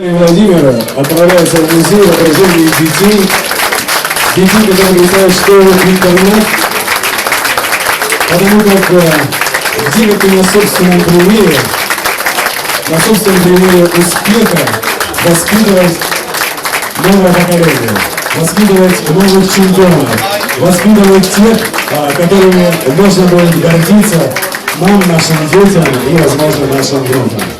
Владимира отправляется в музей отражения детей, детей, которые в школу в интернет, потому как э, где ты на собственном примере, на собственном примере успеха воспитывать новое поколение, воспитывать новых чемпионов, воспитывать тех, а, которыми можно будет гордиться нам, нашим детям и, возможно, нашим внукам.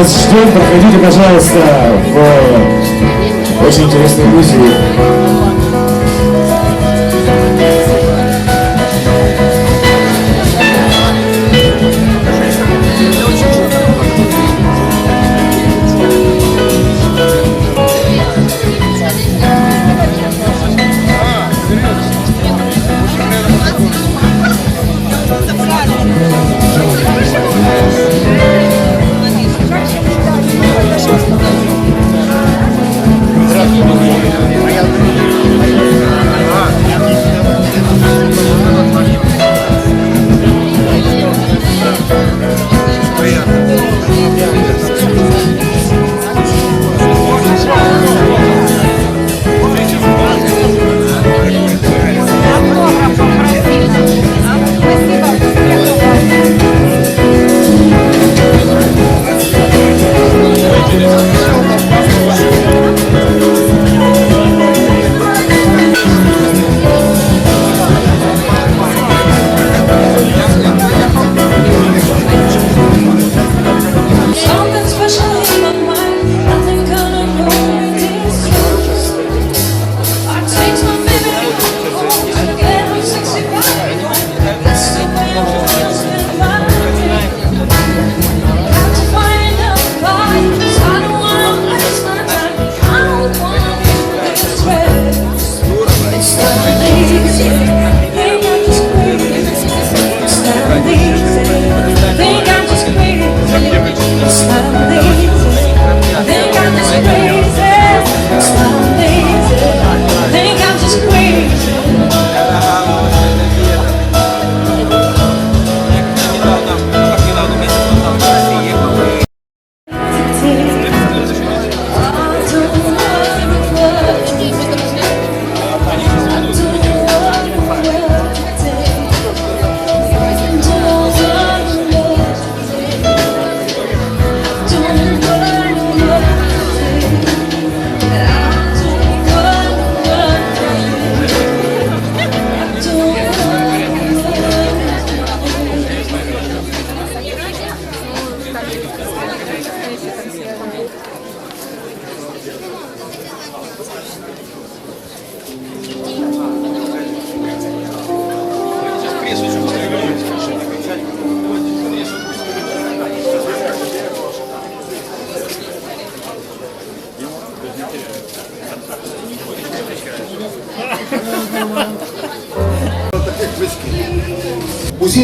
Вас ждем. Проходите, пожалуйста, в очень интересный музей.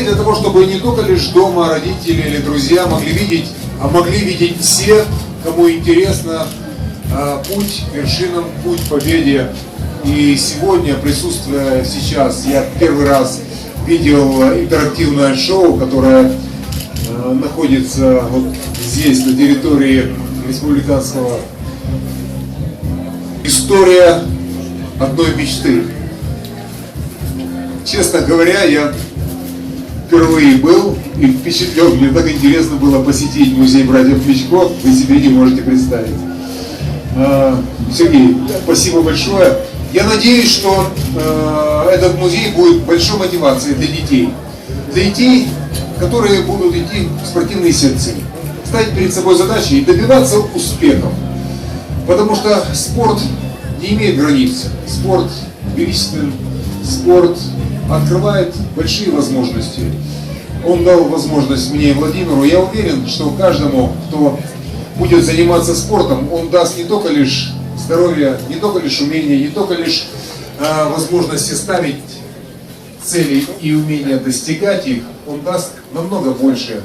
Для того, чтобы не только лишь дома родители или друзья могли видеть, а могли видеть все, кому интересно а, путь к вершинам, путь к победе. И сегодня, присутствуя сейчас, я первый раз видел интерактивное шоу, которое а, находится вот здесь, на территории республиканского история одной мечты. Честно говоря, я впервые был и впечатлен. Мне так интересно было посетить музей братьев Кличко, вы себе не можете представить. А, Сергей, спасибо большое. Я надеюсь, что э, этот музей будет большой мотивацией для детей. Для детей, которые будут идти в спортивные секции. Ставить перед собой задачи и добиваться успехов. Потому что спорт не имеет границ. Спорт величествен, спорт открывает большие возможности. Он дал возможность мне и Владимиру. Я уверен, что каждому, кто будет заниматься спортом, он даст не только лишь здоровье, не только лишь умение, не только лишь а, возможности ставить цели и умение достигать их, он даст намного больше.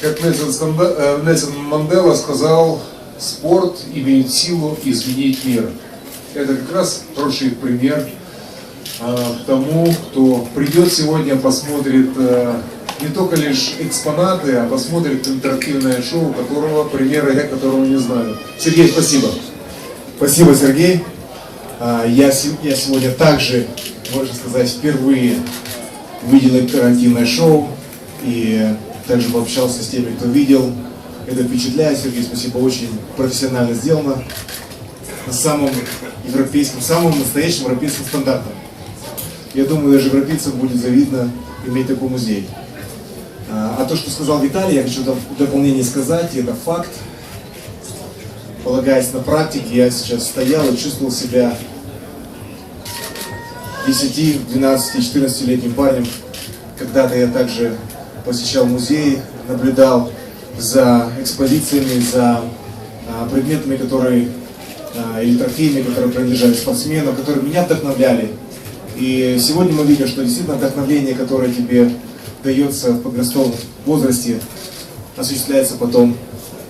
Как э, Нельсон Мандела сказал, спорт имеет силу изменить мир. Это как раз хороший пример тому, кто придет сегодня, посмотрит э, не только лишь экспонаты, а посмотрит интерактивное шоу, которого примера я которого не знаю. Сергей, спасибо. Спасибо, Сергей. А, Я, я сегодня также, можно сказать, впервые видел интерактивное шоу и также пообщался с теми, кто видел. Это впечатляет, Сергей, спасибо, очень профессионально сделано. На самом европейском, самым настоящим европейским стандартом. Я думаю, даже европейцам будет завидно иметь такой музей. А а то, что сказал Виталий, я хочу в дополнение сказать, и это факт полагаясь на практике, я сейчас стоял и чувствовал себя 10, 12, 14-летним парнем. Когда-то я также посещал музеи, наблюдал за экспозициями, за а, предметами, которые, а, или трофеями, которые принадлежали спортсменам, которые меня вдохновляли. И сегодня мы видим, что действительно вдохновление, которое тебе дается в подростковом возрасте, осуществляется потом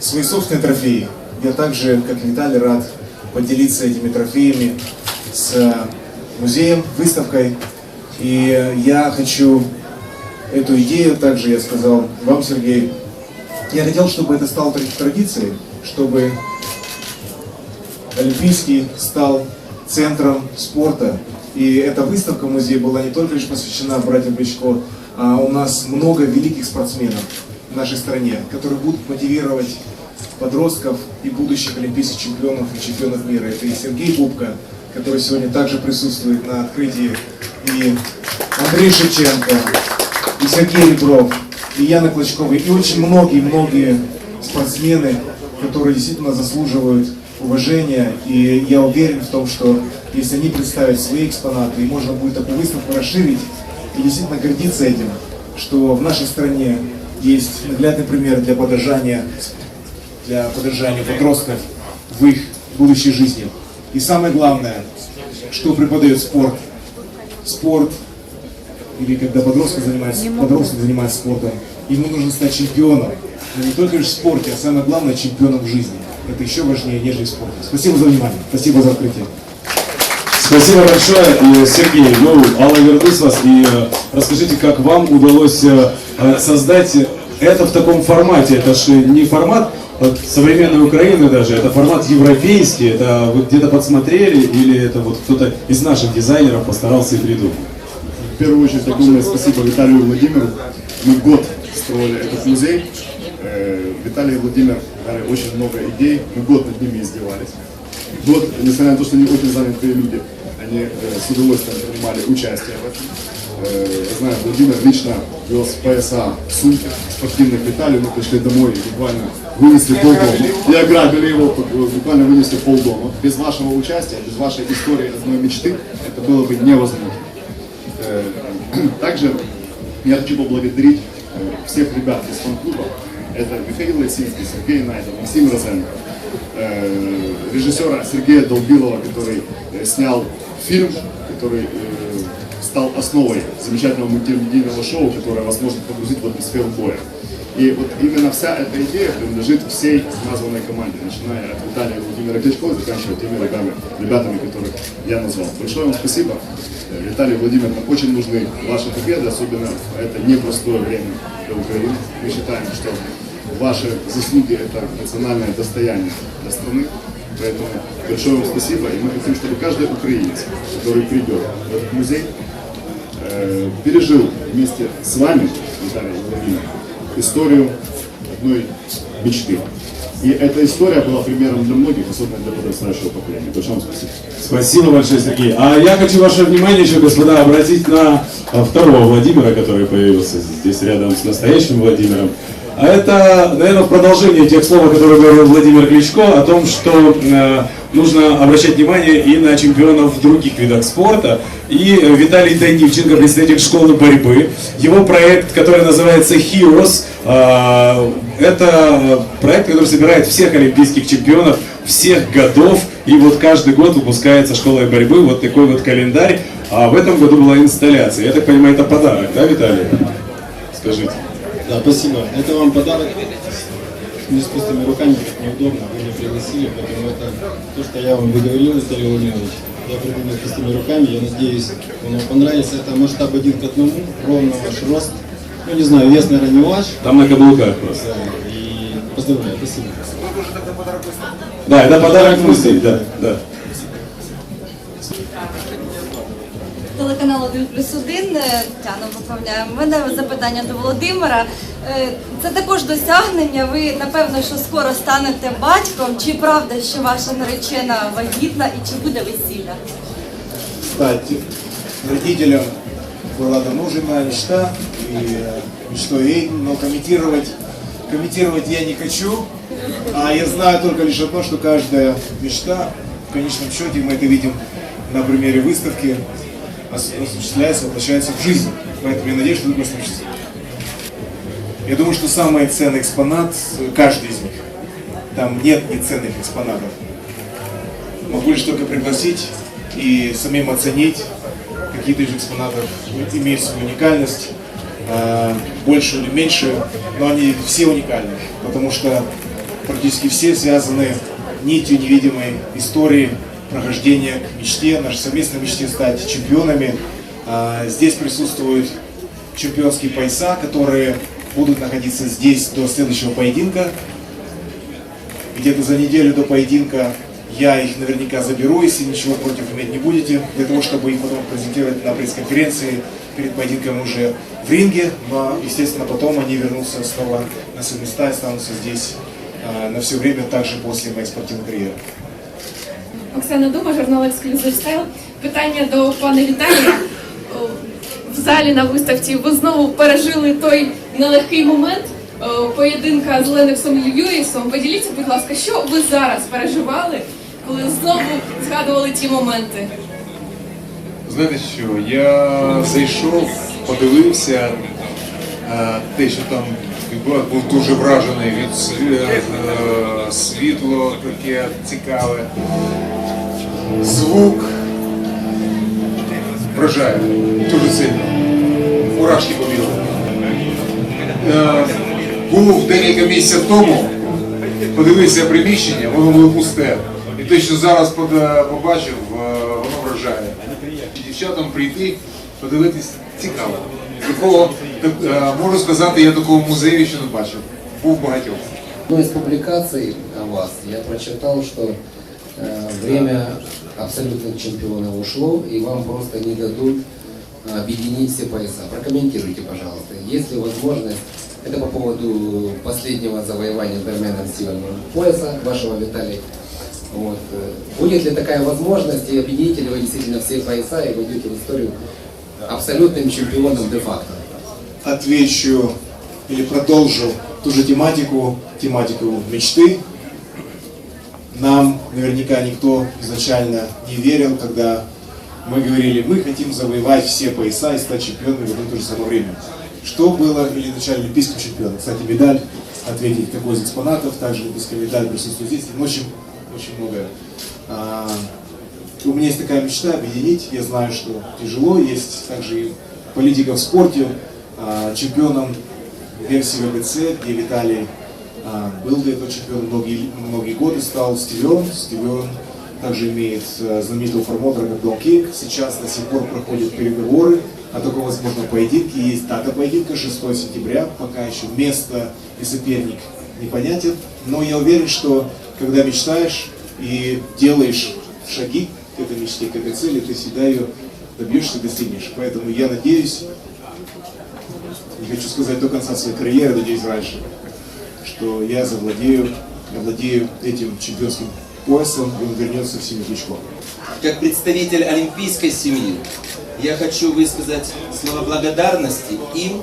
свои собственные трофеи. Я также, как Виталий, рад поделиться этими трофеями с э, музеем, выставкой. И я хочу эту идею, также я сказал вам, Сергей, я хотел, чтобы это стало тр- традицией, чтобы Олимпийский стал центром спорта. И эта выставка в музее была не только лишь посвящена братьям Кличко, а у нас много великих спортсменов в нашей стране, которые будут мотивировать подростков и будущих олимпийских чемпионов и чемпионов мира. Это и Сергей Бубка, который сегодня также присутствует на открытии, и Андрей Шевченко, и Сергей Ребров, и Яна Клочкова, и очень многие-многие спортсмены, которые действительно заслуживают уважения. И я уверен в том, что если они представят свои экспонаты, и можно будет такую выставку расширить, и действительно гордиться этим, что в нашей стране есть наглядный пример для подражания, для подражания подростков в их будущей жизни. И самое главное, что преподает спорт. Спорт или когда подросток занимается, подросток занимается спортом, ему нужно стать чемпионом. Но не только лишь в спорте, а самое главное чемпионом в жизни. Это еще важнее, нежели в спорте. Спасибо за внимание. Спасибо за открытие. Спасибо большое, и, Сергей. Ну, Алла, вернусь вас и э, расскажите, как вам удалось э, э, создать это в таком формате. Это же не формат современной Украины даже, это формат европейский. Это вы где-то подсмотрели или это вот кто-то из наших дизайнеров постарался и придумал? В первую очередь огромное спасибо Виталию Владимиру. Мы год строили этот музей. Э, Виталий и Владимир дали очень много идей. Мы год над ними издевались. Год, несмотря на то, что они очень занятые люди, они э, с удовольствием принимали участие в этом. Э, Я знаю, Владимир лично вез пояса в сумке спортивных Виталию. Мы пришли домой и буквально вынесли полдома. И ограбили его, буквально вынесли полдома. Без вашего участия, без вашей истории одной мечты это было бы невозможно. Также я хочу поблагодарить всех ребят из фан-клуба. Это Михаил Лосинский, Сергей Найдов, Максим Розенко, э, режиссера Сергея Долбилова, который э, снял фильм, который э, стал основой замечательного мультимедийного шоу, которое вас может погрузить в атмосферу боя. И вот именно вся эта идея принадлежит всей названной команде, начиная от Виталия Владимира Кличко и заканчивая теми ребятами, ребятами, которых я назвал. Большое вам спасибо. Виталий Владимир, нам очень нужны ваши победы, особенно в это непростое время для Украины. Мы считаем, что ваши заслуги – это национальное достояние для страны. Поэтому большое вам спасибо. И мы хотим, чтобы каждый украинец, который придет в этот музей, э, пережил вместе с вами, Виталий и Владимир, историю одной мечты. И эта история была примером для многих, особенно для подрастающего поколения. Большое вам спасибо. Спасибо большое, Сергей. А я хочу ваше внимание еще, господа, обратить на а, второго Владимира, который появился здесь рядом с настоящим Владимиром. А это, наверное, продолжение тех слов, которые говорил Владимир Кличко, о том, что э, нужно обращать внимание и на чемпионов в других видах спорта. И э, Виталий Данильченко, представитель школы борьбы, его проект, который называется Heroes, э, это проект, который собирает всех олимпийских чемпионов всех годов. И вот каждый год выпускается школой борьбы вот такой вот календарь. А в этом году была инсталляция. Я так понимаю, это подарок, да, Виталий? Скажите. Да, спасибо. Это вам подарок. Не с пустыми руками неудобно, вы меня пригласили, поэтому это то, что я вам выговорил, Виталий Владимирович. Я приду не с пустыми руками, я надеюсь, вам понравится. Это масштаб один к одному, ровно ваш рост. Ну, не знаю, вес, наверное, не ваш. Там на каблуках просто. Да, и поздравляю, спасибо. Да, это подарок музей, да, да. Телеканал 1 плюс 1, Тяна виправляє. У мене запитання до Володимира. Е, Це також досягнення. Ви напевно, що скоро станете батьком. Чи правда, що ваша наречена вагітна і чи буде весілля? Стать родителем была давно моя мечта, и э, мечтой ей, но комментировать, комментировать я не хочу. А я знаю только лишь одно, что каждая мечта, в конечном счете, мы это видим на примере выставки, ос- осуществляется, воплощается в жизнь. Поэтому я надеюсь, что такое случится. Я думаю, что самый ценный экспонат, э, каждый из них, там нет неценных экспонатов. Могу лишь только пригласить и самим оценить, какие-то из экспонатов имеют свою уникальность, э, большую или меньшую, но они все уникальны, потому что практически все связаны нитью невидимой истории прохождения к мечте, нашей совместной мечте стать чемпионами. А, Здесь присутствуют чемпионские пояса, которые будут находиться здесь до следующего поединка где-то за неделю до поединка я их наверняка заберу, если ничего против иметь не будете, для того, чтобы их потом презентировать на пресс-конференции перед поединком уже в ринге, но, естественно, потом они вернутся снова на свои места и останутся здесь а, на все время, также после моей спортивной карьеры. Оксана Дума, журнал Ексклюзив Стайл. Питання до пана Віталія. О, В залі на виставці ви знову пережили той нелегкий момент о, поєдинка з Ленексом Льюісом. Поділіться, будь ласка, що ви зараз переживали, Коли знову згадували ті моменти? Знаєте що, я зайшов, подивився е, те, що там відбувалося, був дуже вражений від е, світло таке цікаве, звук вражає дуже сильно. Мурашки побігли. Е, Був декілька місяців тому, подивився приміщення, воно було пусте. І те, що зараз под- побачив, е, воно вражає. І дівчатам прийти, подивитись цікаво. Такого, так, е, можу сказати, я такого музею ще не бачив. Був багатьох. В одной из публикаций о вас я прочитал, что э, время абсолютных чемпионов ушло, и вам просто не дадут э, объединить все пояса. Прокомментируйте, пожалуйста. Есть ли возможность, это по поводу последнего завоевания доменом северного пояса вашего Виталия, вот, будет ли такая возможность, и объедините ли вы действительно все пояса, и войдете в историю абсолютным чемпионом де-факто? Отвечу или продолжу ту же тематику, тематику мечты. Нам наверняка никто изначально не верил, когда мы говорили, мы хотим завоевать все пояса и стать чемпионами в одно и то же самое время. Что было или начале олимпийским чемпионом? Кстати, медаль, ответить какой из экспонатов, также олимпийская медаль присутствует здесь, ну, очень, очень многое. А, у меня есть такая мечта объединить, я знаю, что тяжело, есть также и политика в спорте, а, чемпионом версии ВБЦ, где Виталий а, был до этого чемпион многие, многие годы, стал Стивен. Стивен также имеет а, знаменитого промоутера, как Дон Кинг. Сейчас до сих пор проходят переговоры о таком возможном поединке. Есть дата поединка 6 сентября, пока еще место и соперник непонятен. Но я уверен, что когда мечтаешь и делаешь шаги к этой мечте, к этой цели, ты всегда ее добьешься достигнешь. Поэтому я надеюсь, не хочу сказать до конца своей карьеры, надеюсь раньше, что я завладею, овладею этим чемпионским поясом, и он вернется в семью Кличко. Как представитель олимпийской семьи, я хочу высказать слова благодарности им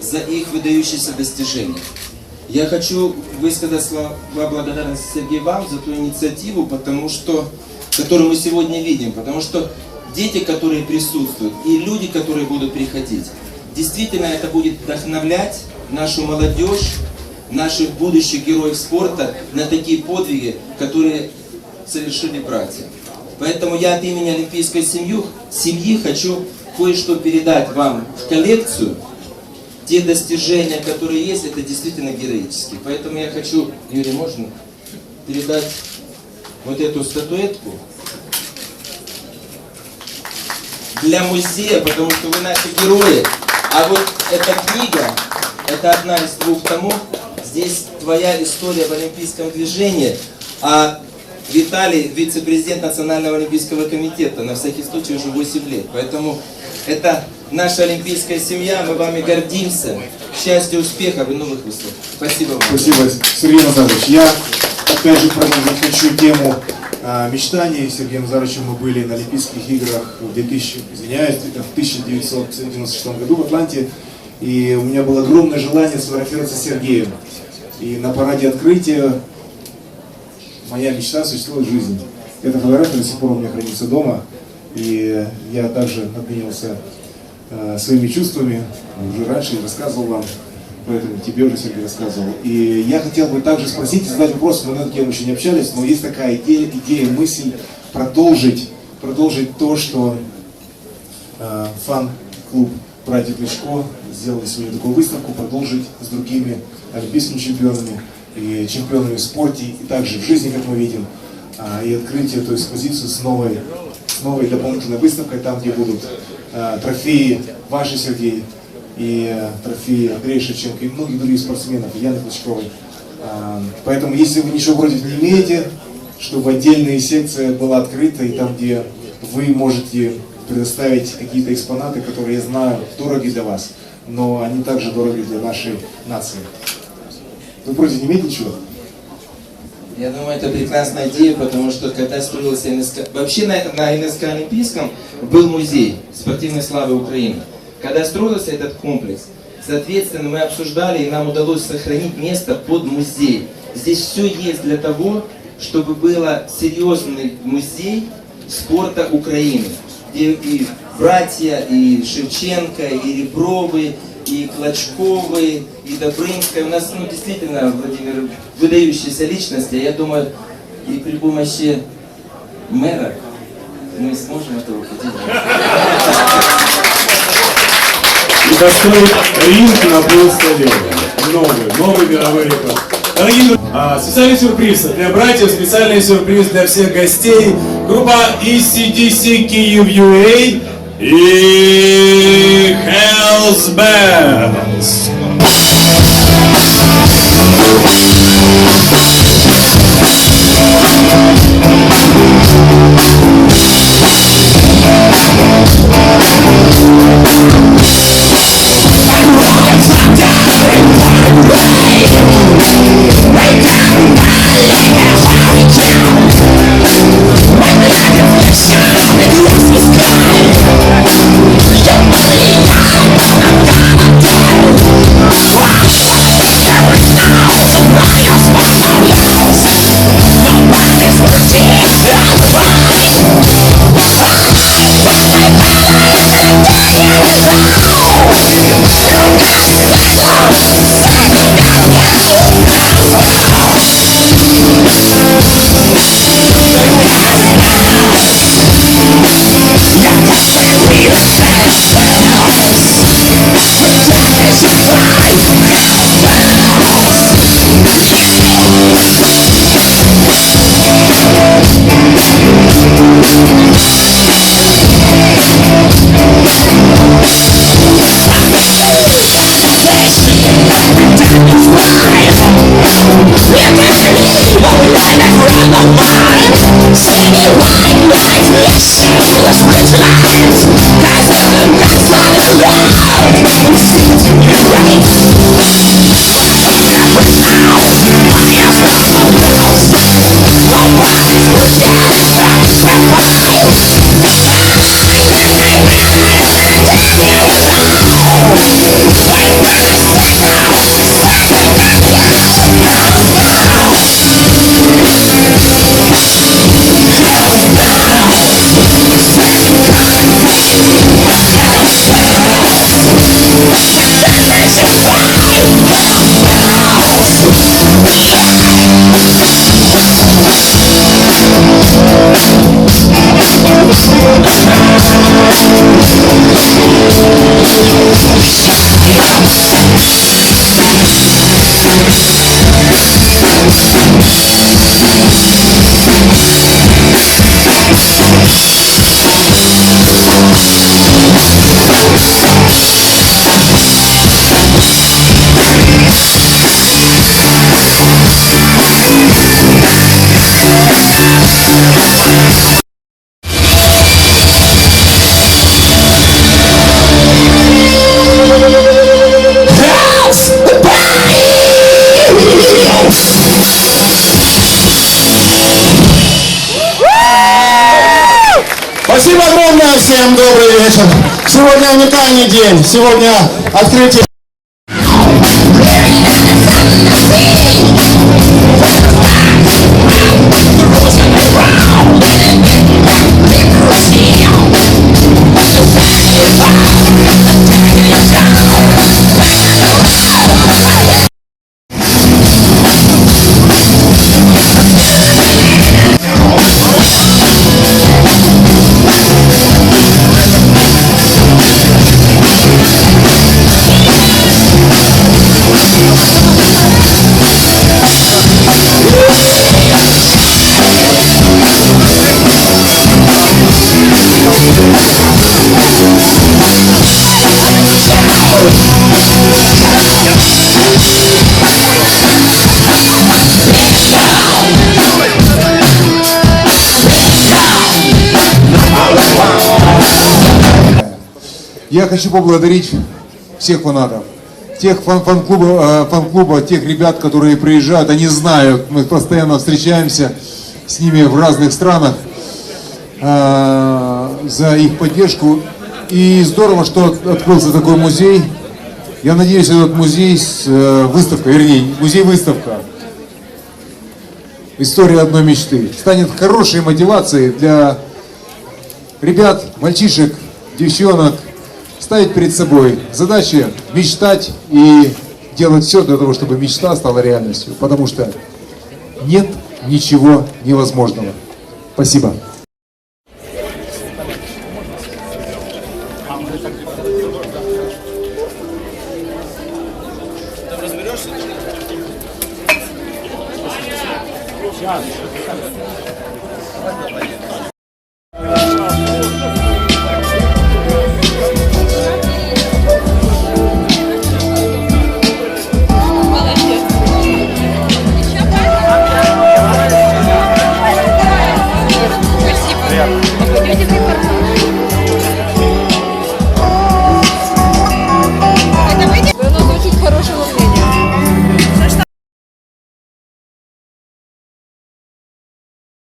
за их выдающиеся достижения. Я хочу высказать слова благодарности Сергею вам за ту инициативу, потому что, которую мы сегодня видим, потому что дети, которые присутствуют, и люди, которые будут приходить, действительно это будет вдохновлять нашу молодежь, наших будущих героев спорта на такие подвиги, которые совершили братья. Поэтому я от имени Олимпийской семьи, семьи хочу кое-что передать вам в коллекцию. Те достижения, которые есть, это действительно героические. Поэтому я хочу, Юрий, можно передать вот эту статуэтку для музея, потому что вы наши герои. А вот эта книга, это одна из двух томов. Здесь твоя история в олимпийском движении. А Виталий, вице-президент Национального олимпийского комитета, на всякий случай уже 8 лет. Поэтому это наша олимпийская семья, мы вами гордимся. Счастья, успехов и новых высот. Спасибо вам. Спасибо, Сергей Назарович. Я опять же хочу тему а, мечтаний. Сергеем Назаровичем мы были на Олимпийских играх в 2000, извиняюсь, в 1996 году в Атланте. И у меня было огромное желание сфотографироваться с Сергеем. И на параде открытия моя мечта осуществилась в жизни. Эта фотография до сих пор у меня хранится дома. И я также обменивался э, своими чувствами. Уже раньше рассказывал вам, поэтому тебе уже Сергей рассказывал. И я хотел бы также спросить и задать вопрос, мы на эту тему еще не общались, но есть такая идея, идея мысль продолжить, продолжить то, что э, фан-клуб «Братья Кличко» сделали сегодня такую выставку, продолжить с другими олимпийскими чемпионами и чемпионами в спорте, и также в жизни, как мы видим, а, и открыть эту экспозицию с новой, с новой дополнительной выставкой, там, где будут трофеи ваши, Сергей, и а, трофеи Андрея Шевченко, и многих других спортсменов, Яны Клычковой. А, Поэтому, если вы ничего против не имеете, чтобы отдельная секция была открыта, и там, где вы можете предоставить какие-то экспонаты, которые, я знаю, дороги для вас, но они также дороги для нашей нации. Вы против не имеете ничего? Я думаю, это прекрасная идея, потому что когда строился НСК... Вообще на, на НСК Олимпийском был музей спортивной славы Украины. Когда строился этот комплекс, соответственно, мы обсуждали, и нам удалось сохранить место под музей. Здесь все есть для того, чтобы было серьезный музей спорта Украины, где и братья, и Шевченко, и Ребровы, и Клочковы, и Добрынская. У нас ну, действительно, Владимир, выдающиеся личности. Я думаю, и при помощи мэра мы сможем это воплотить. И построить ринг на полстадиона. Новый, новый мировой рекорд. Дорогие друзья, а, специальный сюрприз для братьев, специальный сюрприз для всех гостей. Группа ECDC Kyiv UA и Hells Bells. Wow. День. Сегодня открытие Я хочу поблагодарить всех фанатов, тех фан- фан-клуба, э, фан-клуба, тех ребят, которые приезжают, они знают, мы постоянно встречаемся с ними в разных странах э, за их поддержку. И здорово, что открылся такой музей. Я надеюсь, этот музей с э, выставкой, вернее, музей-выставка «История одной мечты» станет хорошей мотивацией для ребят, мальчишек, девчонок, ставить перед собой задачи мечтать и делать все для того, чтобы мечта стала реальностью. Потому что нет ничего невозможного. Спасибо.